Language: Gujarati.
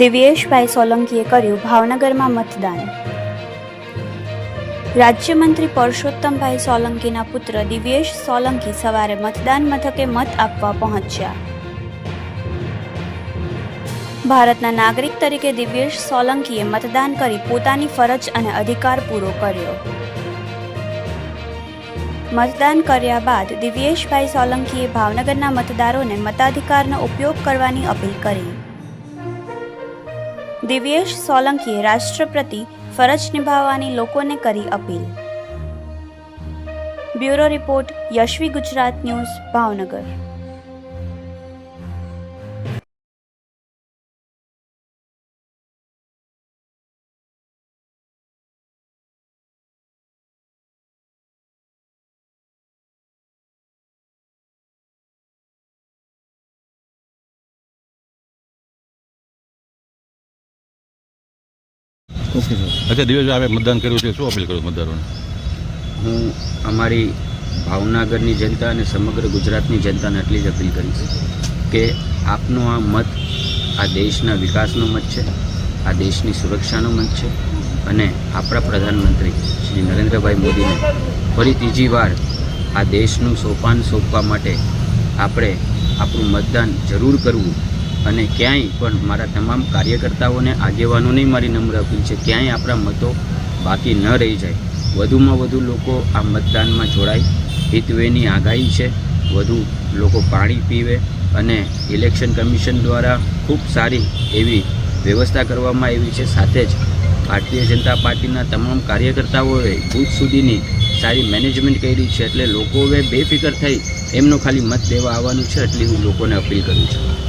દિવ્યેશભાઈ સોલંકીએ કર્યું ભાવનગરમાં મતદાન. રાજ્યમંત્રી પરસોત્તમભાઈ સોલંકીના પુત્ર દિવ્યેશ સોલંકી સવારે મતદાન મથકે મત આપવા પહોંચ્યા. ભારતના નાગરિક તરીકે દિવ્યેશ સોલંકીએ મતદાન કરી પોતાની ફરજ અને અધિકાર પૂરો કર્યો. મતદાન કર્યા બાદ દિવ્યેશભાઈ સોલંકીએ ભાવનગરના મતદારોને મતાધિકારનો ઉપયોગ કરવાની અપીલ કરી. દિવ્યેશ સોલંકીએ રાષ્ટ્ર પ્રતિ ફરજ નિભાવવાની લોકોને કરી appeal. Bureau report Yashvi Gujarat news, Bhavnagar. Okay sir. અચ્છા દિવેશભાઈ આપણે મતદાન કર્યું છે. શું અપીલ કરું મતદારોને? હું અમારી ભાવનગરની જનતા અને સમગ્ર ગુજરાતની જનતાને એટલી જ અપીલ કરીશ કે આપનો આ મત આ દેશના વિકાસનો મત છે આ દેશની સુરક્ષાનો મત છે અને આપણા પ્રધાનમંત્રી શ્રી નરેન્દ્રભાઈ મોદીને ફરી ત્રીજી વાર આ દેશનું સોપાન સોંપવા માટે આપણે આપણું મતદાન જરૂર કરવું અને ક્યાંય પણ મારા તમામ કાર્યકર્તાઓને આગેવાનોને મારી નમ્ર અપીલ છે, ક્યાંય આપણા મતો બાકી ન રહી જાય. વધુમાં વધુ લોકો આ મતદાનમાં જોડાય, હિતવેની આગાહી છે, વધુ લોકો પાણી પીવે અને ઇલેક્શન કમિશન દ્વારા ખૂબ સારી એવી વ્યવસ્થા કરવામાં આવી છે. સાથે જ ભારતીય જનતા પાર્ટીના તમામ કાર્યકર્તાઓએ બુથ સુધીની સારી મેનેજમેન્ટ કરી છે, એટલે લોકો હવે બેફિકર થઈ એમનો ખાલી મત દેવા આવવાનું છે, એટલી હું લોકોને અપીલ કરું છું.